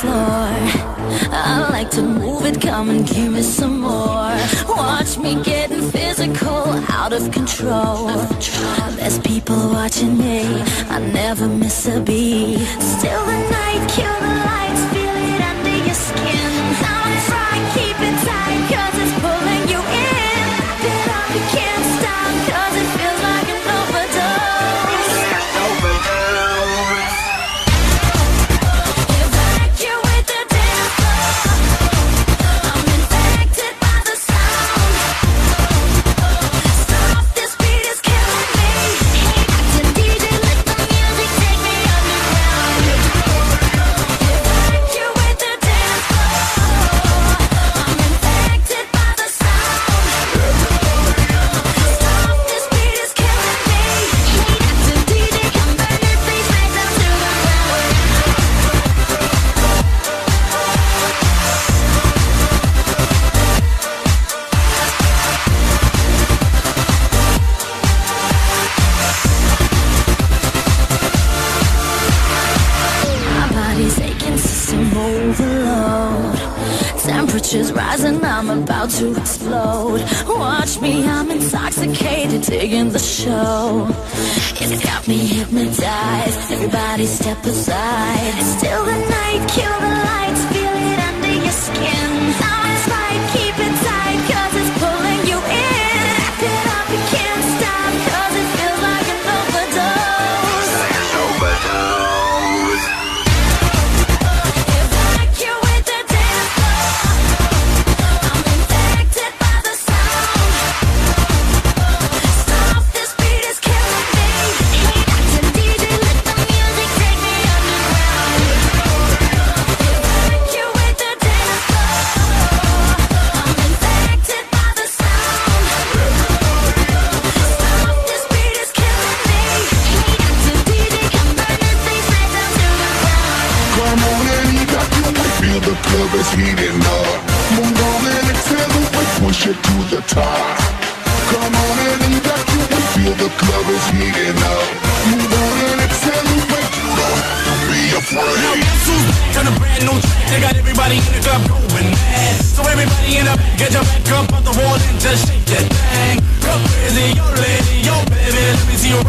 floor. I like to move it, come and give me some more. Watch me getting physical, out of control. There's people watching me, I never miss a beat. Still the night, kill the lights, feel it under your skin. temperature's rising, I'm about to explode. Watch me, I'm intoxicated, digging the show. It's got me hypnotized, everybody step aside. Still the night, kill the lights, feel it under your skin. the club is heating up. Move on and accelerate, push it to the top. Come on and evacuate, feel the club is heating up. Move on and accelerate, you don't have to be afraid. Now guess turn on a brand new track They got everybody in the club going mad So everybody in the back, get your back up on the wall and just shake that thing. Come crazy, yo lady, yo baby, let me see you